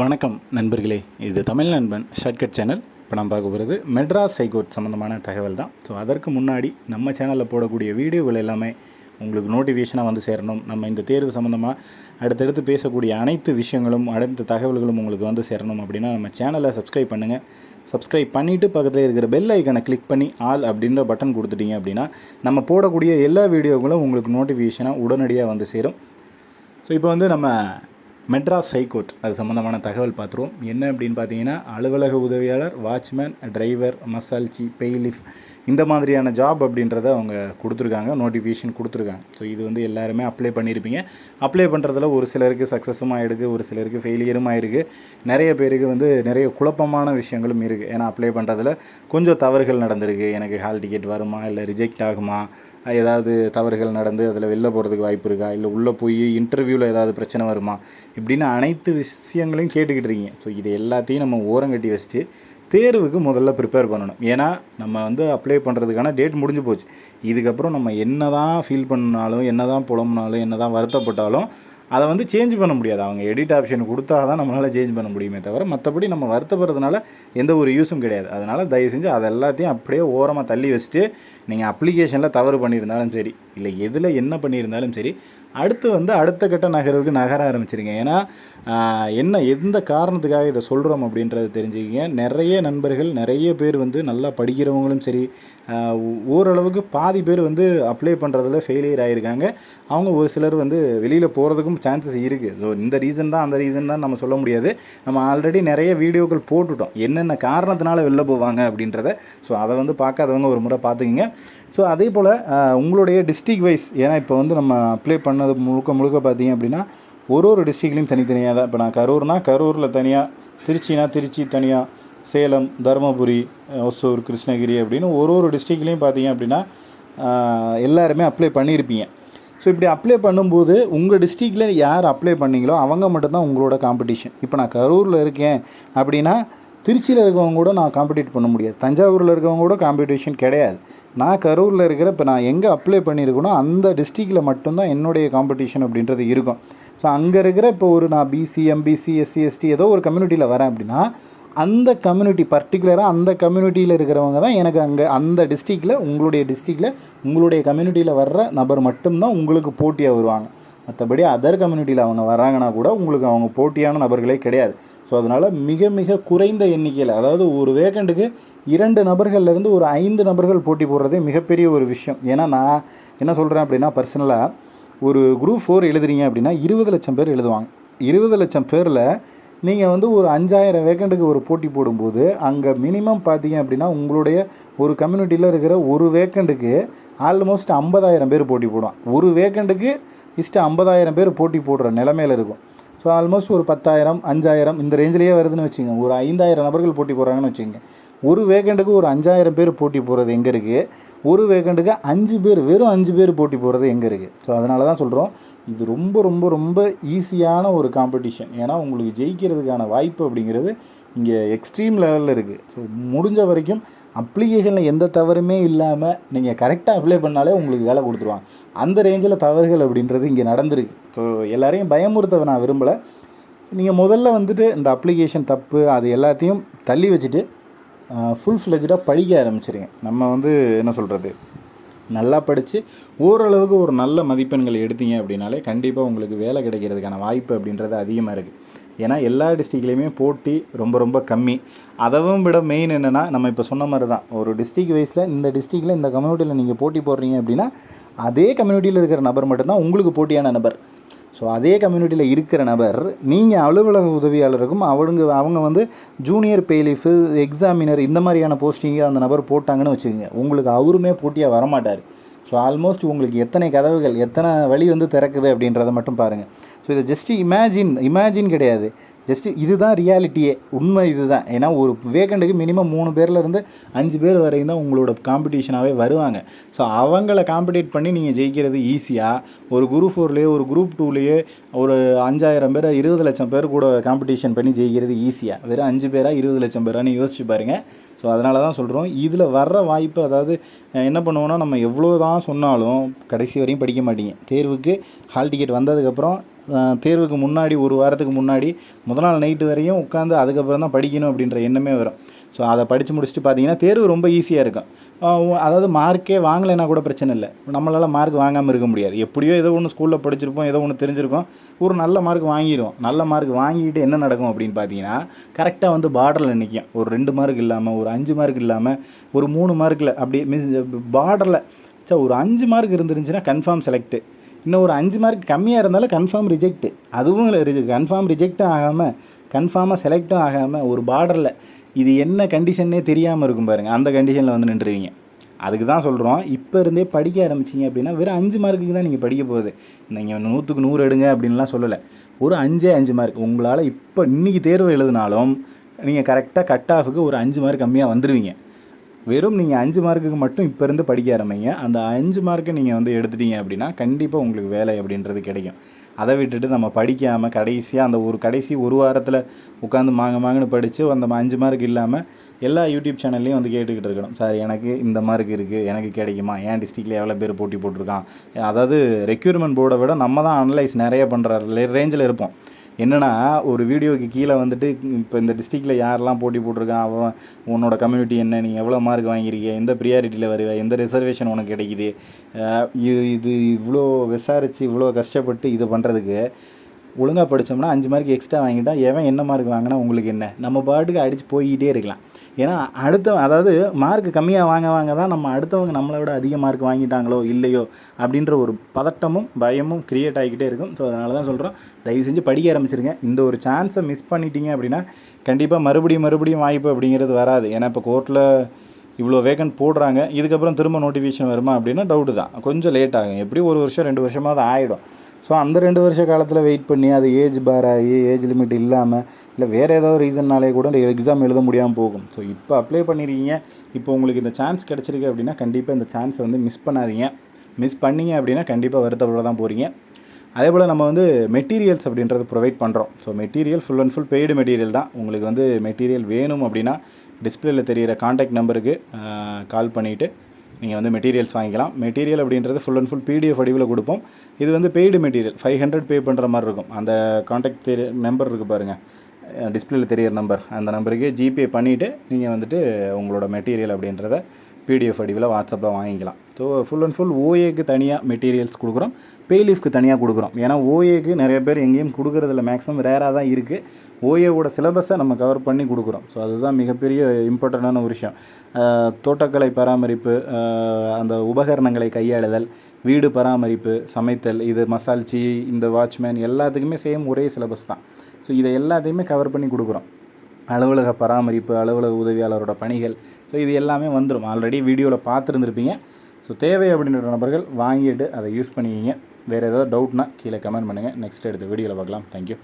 வணக்கம் நண்பர்களே. இது தமிழ் நண்பன் ஷார்ட்கட் சேனல். இப்போ நான் பார்க்க போகிறது மெட்ராஸ் ஹைகோர்ட் சம்மந்தமான தகவல் தான். ஸோ அதற்கு முன்னாடி நம்ம சேனலில் போடக்கூடிய வீடியோகள் எல்லாமே உங்களுக்கு நோட்டிஃபிகேஷனாக வந்து சேரணும். நம்ம இந்த தேர்வு சம்மந்தமாக அடுத்தடுத்து பேசக்கூடிய அனைத்து விஷயங்களும் அனைத்து தகவல்களும் உங்களுக்கு வந்து சேரணும் அப்படின்னா நம்ம சேனலை சப்ஸ்கிரைப் பண்ணுங்கள் சப்ஸ்கிரைப் பண்ணிவிட்டு பக்கத்தில் இருக்கிற பெல் ஐக்கனை கிளிக் பண்ணி ஆல் அப்படின்ற பட்டன் கொடுத்துட்டீங்க அப்படின்னா நம்ம போடக்கூடிய எல்லா வீடியோக்களும் உங்களுக்கு நோட்டிஃபிகேஷனாக உடனடியாக வந்து சேரும். ஸோ இப்போ வந்து நம்ம மெட்ராஸ் ஹைகோர்ட் அது சம்மந்தமான தகவல் பார்த்துருவோம். என்ன அப்படின்னு பார்த்தீங்கன்னா அலுவலக உதவியாளர் வாட்ச்மேன் டிரைவர் மசால்ச்சி பெய்லிஃப் இந்த மாதிரியான ஜாப் அப்படின்றத அவங்க கொடுத்துருக்காங்க நோட்டிஃபிகேஷன் கொடுத்துருக்காங்க. ஸோ இது வந்து எல்லாருமே அப்ளை பண்ணியிருப்பீங்க அப்ளை பண்ணுறதுல ஒரு சிலருக்கு சக்ஸஸும் ஆகிருக்கு ஒரு சிலருக்கு ஃபெயிலியரும் ஆகிருக்கு நிறைய பேருக்கு வந்து நிறைய குழப்பமான விஷயங்களும் இருக்குது ஏன்னா அப்ளை பண்ணுறதுல கொஞ்சம் தவறுகள் நடந்திருக்கு. எனக்கு ஹால் டிக்கெட் வருமா? இல்லை ரிஜெக்ட் ஆகுமா? ஏதாவது தவறுகள் நடந்து அதில் வெளில போகிறதுக்கு வாய்ப்பு இருக்கா? இல்லை உள்ளே போய் இன்டர்வியூவில் ஏதாவது பிரச்சனை வருமா? இப்படின்னு அனைத்து விஷயங்களையும் கேட்டுக்கிட்டு இருக்கீங்க. ஸோ இது எல்லாத்தையும் நம்ம ஓரங்கட்டி வச்சுட்டு தேர்வுக்கு முதல்ல ப்ரிப்பேர் பண்ணணும். ஏன்னா நம்ம வந்து அப்ளை பண்ணுறதுக்கான டேட் முடிஞ்சு போச்சு. இதுக்கப்புறம் நம்ம என்ன தான் ஃபீல் பண்ணாலும் என்ன தான் புலம்புனாலும் என்ன தான் வருத்தப்பட்டாலும் அதை வந்து சேஞ்ச் பண்ண முடியாது. அவங்க எடிட் ஆப்ஷன் கொடுத்தா தான் நம்மளால் சேஞ்ச் பண்ண முடியுமே தவிர மற்றபடி நம்ம வருத்தப்படுறதுனால எந்த ஒரு யூஸும் கிடையாது. அதனால் தயவு செஞ்சு அது எல்லாத்தையும் அப்படியே ஓரமாக தள்ளி வச்சுட்டு நீங்கள் அப்ளிகேஷனில் தவறு பண்ணியிருந்தாலும் சரி இல்லை எதில் என்ன பண்ணியிருந்தாலும் சரி அடுத்து வந்து அடுத்த கட்ட நகர்வுக்கு நகர ஆரம்பிச்சிருங்க. ஏன்னா என்ன எந்த காரணத்துக்காக இதை சொல்கிறோம் அப்படின்றத தெரிஞ்சுக்கிங்க. நிறைய நண்பர்கள் நிறைய பேர் வந்து நல்லா படிக்கிறவங்களும் சரி ஓரளவுக்கு பாதி பேர் வந்து அப்ளை பண்ணுறதுல ஃபெயிலியர் ஆகியிருக்காங்க அவங்க ஒரு சிலர் வந்து வெளியில் போகிறதுக்கும் சான்சஸ் இருக்குது ஸோ இந்த ரீசன் தான் அந்த ரீசன் தான் நம்ம சொல்ல முடியாது. நம்ம ஆல்ரெடி நிறைய வீடியோக்கள் போட்டுட்டோம். என்னென்ன காரணத்தினால வெளில போவாங்க அப்படின்றத ஸோ அதை வந்து பார்க்காதவங்க ஒரு முறை பார்த்துக்கிங்க. ஸோ அதே போல் உங்களுடைய டிஸ்ட்ரிக் வைஸ் ஏன்னா இப்போ வந்து நம்ம அப்ளை பண்ண அது முழுக்க முழுக்க பார்த்தீங்க அப்படின்னா ஒரு ஒரு டிஸ்ட்ரிக்ட்லேயும் தனித்தனியாக தான். இப்போ நான் கரூர்னால் கரூரில் தனியாக திருச்சினா திருச்சி தனியாக சேலம் தருமபுரி ஒசூர் கிருஷ்ணகிரி அப்படின்னு ஒரு ஒரு டிஸ்ட்ரிக்ட்லேயும் பார்த்தீங்க அப்படின்னா எல்லாருமே அப்ளை பண்ணியிருப்பீங்க. ஸோ இப்படி அப்ளை பண்ணும்போது உங்கள் டிஸ்ட்ரிக்டில் யார் அப்ளை பண்ணீங்களோ அவங்க மட்டும்தான் உங்களோட காம்படிஷன் இப்போ நான் கரூரில் இருக்கேன் அப்படின்னா திருச்சியில் இருக்கவங்க கூட நான் காம்படிட் பண்ண முடியாது. தஞ்சாவூரில் இருக்கவங்க கூட காம்படிஷன் கிடையாது. நான் கரூரில் இருக்கிற இப்போ நான் எங்கே அப்ளை பண்ணியிருக்கனோ அந்த டிஸ்ட்ரிக்டில் மட்டும்தான் என்னுடைய காம்படிஷன் அப்படின்றது இருக்கும். ஸோ அங்கே இருக்கிற இப்போ ஒரு நான் பிசி எம்பிசி எஸ்சி எஸ்டி ஏதோ ஒரு கம்யூனிட்டியில் வரேன் அப்படின்னா அந்த கம்யூனிட்டி பர்டிகுலராக அந்த கம்யூனிட்டியில் இருக்கிறவங்க தான் எனக்கு அங்கே அந்த டிஸ்ட்ரிக்டில் உங்களுடைய டிஸ்ட்ரிக்டில் உங்களுடைய கம்யூனிட்டியில் வர்ற நபர் மட்டும்தான் உங்களுக்கு போட்டியாக வருவாங்க. மற்றபடி அதர் கம்யூனிட்டியில் அவங்க வராங்கன்னா கூட உங்களுக்கு அவங்க போட்டியான நபர்களே கிடையாது. ஸோ அதனால் மிக மிக குறைந்த எண்ணிக்கையில் அதாவது ஒரு வேக்கண்ட்டுக்கு இரண்டு நபர்கள்லேருந்து ஒரு ஐந்து நபர்கள் போட்டி போடுறதே மிகப்பெரிய ஒரு விஷயம். ஏன்னா நான் என்ன சொல்கிறேன் அப்படின்னா பர்சனலாக ஒரு குரூப் ஃபோர் எழுதுறீங்க அப்படின்னா இருபது லட்சம் பேர் எழுதுவாங்க. இருபது லட்சம் பேரில் நீங்கள் வந்து ஒரு அஞ்சாயிரம் வேக்கண்ட்டுக்கு ஒரு போட்டி போடும்போது அங்கே மினிமம் பார்த்தீங்க அப்படின்னா உங்களுடைய ஒரு கம்யூனிட்டியில் இருக்கிற ஒரு வேக்கண்ட்டுக்கு ஆல்மோஸ்ட் ஐம்பதாயிரம் பேர் போட்டி போடுவான் ஒரு வேக்கண்ட்டுக்கு இஷ்ட ஐம்பதாயிரம் பேர் போட்டி போடுற நிலமையில இருக்கும். ஸோ ஆல்மோஸ்ட் ஒரு பத்தாயிரம் அஞ்சாயிரம் இந்த ரேஞ்சிலேயே வருதுன்னு வச்சுங்க. ஒரு ஐந்தாயிரம் நபர்கள் போட்டி போடுறாங்கன்னு வச்சுங்க. ஒரு வேக்கண்ட்டுக்கு ஒரு அஞ்சாயிரம் பேர் போட்டி போடுறது எங்கே இருக்குது ஒரு வேக்கண்ட்டுக்கு அஞ்சு பேர் வெறும் அஞ்சு பேர் போட்டி போடுறது எங்கே இருக்குது ஸோ அதனால தான் சொல்கிறோம் இது ரொம்ப ரொம்ப ரொம்ப ஈஸியான ஒரு காம்படிஷன் ஏன்னா உங்களுக்கு ஜெயிக்கிறதுக்கான வாய்ப்பு அப்படிங்கிறது இங்கே எக்ஸ்ட்ரீம் லெவலில் இருக்குது ஸோ முடிஞ்ச வரைக்கும் அப்ளிகேஷனில் எந்த தவறுமே இல்லாமல் நீங்கள் கரெக்டாக அப்ளை பண்ணாலே உங்களுக்கு வேலை கொடுத்துருவாங்க. அந்த ரேஞ்சில் தவறுகள் அப்படின்றது இங்கே நடந்திருக்கு. ஸோ எல்லாரையும் பயமுறுத்த நான் விரும்பலை. நீங்கள் முதல்ல வந்துட்டு இந்த அப்ளிகேஷன் தப்பு அது எல்லாத்தையும் தள்ளி வச்சுட்டு ஃபுல் ஃப்ளெஜாக படிக்க ஆரம்பிச்சிருங்க. நம்ம வந்து என்ன சொல்கிறது நல்லா படித்து ஓரளவுக்கு ஒரு நல்ல மதிப்பெண்கள் எடுத்தீங்க அப்படின்னாலே கண்டிப்பாக உங்களுக்கு வேலை கிடைக்கிறதுக்கான வாய்ப்பு அப்படின்றது அதிகமாக இருக்குது ஏன்னா எல்லா டிஸ்ட்ரிக்ட்லேயுமே போட்டி ரொம்ப ரொம்ப கம்மி. அதவும் விட மெயின் என்னென்னா நம்ம இப்போ சொன்ன மாதிரி தான் ஒரு டிஸ்ட்ரிக் வைஸில் இந்த டிஸ்ட்ரிக்டில் இந்த கம்யூனிட்டியில் நீங்கள் போட்டி போடுறீங்க அப்படின்னா அதே கம்யூனிட்டியில் இருக்கிற நபர் மட்டும்தான் உங்களுக்கு போட்டியான நபர். ஸோ அதே கம்யூனிட்டியில் இருக்கிற நபர் நீங்கள் அலுவலக உதவியாளருக்கும் அவங்க அவங்க வந்து ஜூனியர் பெய்லிஃபு எக்ஸாமினர் இந்த மாதிரியான போஸ்டிங்கை அந்த நபர் போட்டாங்கன்னு வச்சுக்கோங்க. உங்களுக்கு அவருமே போட்டியாக வரமாட்டார். ஸோ ஆல்மோஸ்ட் உங்களுக்கு எத்தனை கதவுகள் எத்தனை வழி வந்து திறக்குது அப்படின்றத மட்டும் பாருங்கள் ஸோ இதை ஜஸ்ட்டு இமேஜின் இமேஜின் கிடையாது. ஜஸ்ட்டு இதுதான் ரியாலிட்டியே உண்மை இதுதான். ஏன்னா ஒரு வேகண்டுக்கு மினிமம் மூணு பேர்ல இருந்து அஞ்சு பேர் வரையும் தான் உங்களோட காம்படிஷனாகவே வருவாங்க. ஸோ அவங்கள காம்படேட் பண்ணி நீங்கள் ஜெயிக்கிறது ஈஸியாக ஒரு குரூப் ஃபோர்லேயே ஒரு குரூப் டூலேயே ஒரு அஞ்சாயிரம் பேர் இருபது லட்சம் பேர் கூட காம்படிஷன் பண்ணி ஜெயிக்கிறது ஈஸியாக வெறும் அஞ்சு பேரா இருபது லட்சம் பேரான்னு யோசிச்சு பாருங்கள் ஸோ அதனால தான் சொல்கிறோம் இதில் வர்ற வாய்ப்பு அதாவது என்ன பண்ணுவோன்னா நம்ம எவ்வளோ தான் சொன்னாலும் கடைசி வரையும் படிக்க மாட்டீங்க. தேர்வுக்கு ஹால் டிக்கெட் வந்ததுக்கப்புறம் தேர்வுக்கு முன்னாடி ஒரு வாரத்துக்கு முன்னாடி முதல் நாள் நைட்டு வரையும் உட்காந்து அதுக்கப்புறம் தான் படிக்கணும் அப்படின்ற எண்ணமே வரும். ஸோ அதை படித்து முடிச்சுட்டு பார்த்தீங்கன்னா தேர்வு ரொம்ப ஈஸியாக இருக்கும். அதாவது மார்க்கே வாங்கலைன்னா கூட பிரச்சனை இல்லை. நம்மளால் மார்க் வாங்காமல் இருக்க முடியாது. எப்படியோ ஏதோ ஒன்று ஸ்கூலில் படிச்சிருப்போம் ஏதோ ஒன்று தெரிஞ்சிருக்கோம். ஒரு நல்ல மார்க் வாங்கிடுவோம். நல்ல மார்க் வாங்கிட்டு என்ன நடக்கும் அப்படின்னு பார்த்தீங்கன்னா கரெக்டாக வந்து பார்டரில் நிற்கும் ஒரு ரெண்டு மார்க் இல்லாமல் ஒரு அஞ்சு மார்க் இல்லாமல் ஒரு மூணு மார்க்கில் அப்படி மீன்ஸ் பார்டரில் சார் ஒரு அஞ்சு மார்க் இருந்துருந்துச்சுன்னா கன்ஃபார்ம் செலக்ட்டு இன்னும் ஒரு அஞ்சு மார்க் கம்மியாக இருந்தாலும் கன்ஃபார்ம் ரிஜெக்ட்டு அதுவும் கன்ஃபார்ம் ரிஜெக்ட்டும் ஆகாமல் கன்ஃபார்மாக செலக்ட்டும் ஆகாமல் ஒரு பார்டரில் இது என்ன கண்டிஷன்னே தெரியாமல் இருக்கும் பாருங்கள் அந்த கண்டிஷனில் வந்து நின்றுவீங்க அதுக்கு தான் சொல்கிறோம் இப்போ இருந்தே படிக்க ஆரம்பிச்சிங்க அப்படின்னா வெறும் அஞ்சு மார்க்குக்கு தான் நீங்கள் படிக்க போகுது. நீங்கள் நூற்றுக்கு நூறு எடுங்க அப்படின்லாம் சொல்லலை. ஒரு அஞ்சே அஞ்சு மார்க் உங்களால் இப்போ இன்றைக்கி தேர்வு எழுதினாலும் நீங்கள் கரெக்டாக கட் ஆஃபுக்கு ஒரு அஞ்சு மார்க் கம்மியாக வந்துடுவீங்க வெறும் நீங்கள் அஞ்சு மார்க்குக்கு மட்டும் இப்போ இருந்து படிக்க ஆரம்பிங்க. அந்த அஞ்சு மார்க்கை நீங்கள் வந்து எடுத்துட்டீங்க அப்படின்னா கண்டிப்பாக உங்களுக்கு வேலை அப்படின்றது கிடைக்கும். அதை விட்டுட்டு நம்ம படிக்காமல் கடைசியாக அந்த ஒரு கடைசி ஒரு வாரத்தில் உட்காந்து மாங்க மாங்கன்னு படித்து அந்த அஞ்சு மார்க் இல்லாமல் எல்லா யூடியூப் சேனல்லையும் வந்து கேட்டுக்கிட்டு இருக்கணும். சார் எனக்கு இந்த மார்க் இருக்குது எனக்கு கிடைக்குமா? என் டிஸ்ட்ரிக்டில் எவ்வளோ பேர் போட்டி போட்டிருக்கான்? அதாவது ரெக்யூர்மெண்ட் போர்டை விட நம்ம தான் அனலைஸ் நிறைய பண்ணுற ரேஞ்சில் இருப்போம். என்னென்னா ஒரு வீடியோக்கு கீழே வந்துட்டு இப்போ இந்த டிஸ்ட்ரிக்டில் யாரெல்லாம் போட்டி போட்டிருக்கான் அவன் உன்னோட கம்யூனிட்டி என்ன நீ எவ்வளோ மார்க் வாங்கியிருக்க எந்த ப்ரியாரிட்டியில் வருவ எந்த ரிசர்வேஷன் உனக்கு கிடைக்குது? இது இது இவ்வளோ விசாரித்து இவ்வளோ கஷ்டப்பட்டு இது பண்ணுறதுக்கு ஒழுங்காக படித்தோம்னா அஞ்சு மார்க் எக்ஸ்ட்ரா வாங்கிட்டா எவன் என்ன மார்க் வாங்கினா உங்களுக்கு என்ன? நம்ம பாட்டுக்கு அடித்து போய்கிட்டே இருக்கலாம். ஏன்னா அடுத்த அதாவது மார்க் கம்மியாக வாங்க வாங்க தான் நம்ம அடுத்தவங்க நம்மளை விட அதிக மார்க் வாங்கிட்டாங்களோ இல்லையோ அப்படின்ற ஒரு பதட்டமும் பயமும் க்ரியேட் ஆகிக்கிட்டே இருக்கும். ஸோ அதனால தான் சொல்கிறோம் தயவு செஞ்சு படிக்க ஆரம்பிச்சிருங்க. இந்த ஒரு சான்ஸை மிஸ் பண்ணிட்டீங்க அப்படின்னா கண்டிப்பாக மறுபடியும் மறுபடியும் வாய்ப்பு அப்படிங்கிறது வராது. ஏன்னா இப்போ கோர்ட்டில் இவ்வளோ வேகன்ட் போடுறாங்க. இதுக்கப்புறம் திரும்ப நோட்டிஃபிகேஷன் வருமா அப்படின்னா டவுட்டு தான். கொஞ்சம் லேட் ஆகும். எப்படியும் ஒரு வருஷம் ரெண்டு வருஷமாவது ஆகிடும் ஸோ அந்த ரெண்டு வருஷ காலத்தில் வெயிட் பண்ணி அது ஏஜ் பார் ஆகி ஏஜ் லிமிட் இல்லாமல் இல்லை வேறு ஏதாவது ரீசன்னாலே கூட எக்ஸாம் எழுத முடியாமல் போகும். ஸோ இப்போ அப்ளை பண்ணியிருக்கீங்க இப்போ உங்களுக்கு இந்த சான்ஸ் கிடச்சிருக்கு அப்படின்னா கண்டிப்பாக இந்த சான்ஸை வந்து மிஸ் பண்ணாதீங்க. மிஸ் பண்ணீங்க அப்படின்னா கண்டிப்பாக வருத்தப்பட தான் போகிறீங்க அதே போல் நம்ம வந்து மெட்டீரியல்ஸ் அப்படின்றது ப்ரொவைட் பண்ணுறோம் so material full and full paid material தான். உங்களுக்கு வந்து மெட்டீரியல் வேணும் அப்படின்னா டிஸ்பிளேயில் தெரிகிற காண்டாக்ட் நம்பருக்கு கால் பண்ணிவிட்டு நீங்கள் வந்து மெட்டீரியல்ஸ் வாங்கிக்கலாம். மெட்டீரியல் அப்படின்றது ஃபுல் அண்ட் ஃபுல் பிடிஎஃப் வடிவில் கொடுப்போம். இது வந்து paid material five hundred pay பண்ணுற மாதிரி இருக்கும். அந்த காண்டாக்ட் தெரிய நம்பர் இருக்குது பாருங்கள் டிஸ்பிளேயில் தெரியிற நம்பர் அந்த நம்பருக்கு ஜிபே பண்ணிவிட்டு நீங்கள் வந்துட்டு உங்களோட மெட்டீரியல் அப்படின்றத பிடிஎஃப் வடிவில் வாட்ஸ்அப்பில் வாங்கிக்கலாம். ஸோ ஃபுல் அண்ட் ஃபுல் ஓஏக்கு தனியாக மெட்டீரியல்ஸ் கொடுக்குறோம். பேலீஃப்க்கு தனியாக கொடுக்குறோம். ஏன்னா ஓஏக்கு நிறைய பேர் எங்கேயும் கொடுக்குறதில்ல. மேக்ஸிமம் ரேராக தான் இருக்குது ஓஏவோட சிலபஸை நம்ம கவர் பண்ணி கொடுக்குறோம். ஸோ அதுதான் மிகப்பெரிய இம்பார்ட்டண்டான ஒரு விஷயம். தோட்டக்கலை பராமரிப்பு அந்த உபகரணங்களை கையாளுதல் வீடு பராமரிப்பு சமைத்தல் இது மசால்ச்சி இந்த வாட்ச்மேன் எல்லாத்துக்குமே சேம் ஒரே சிலபஸ் தான். ஸோ இதை எல்லாத்தையுமே கவர் பண்ணி கொடுக்குறோம். அலுவலக பராமரிப்பு அலுவலக உதவியாளரோட பணிகள். ஸோ இது எல்லாமே வந்துடும் ஆல்ரெடி வீடியோவில் பார்த்துருந்துருப்பீங்க. ஸோ தேவை அப்படின்ற நபர்கள் வாங்கிட்டு அதை யூஸ் பண்ணிக்கிங்க. வேறு ஏதாவது டவுட்னா கீழே கமெண்ட் பண்ணுங்கள் நெக்ஸ்ட் எடுத்த வீடியோவில் பார்க்கலாம். தேங்க்யூ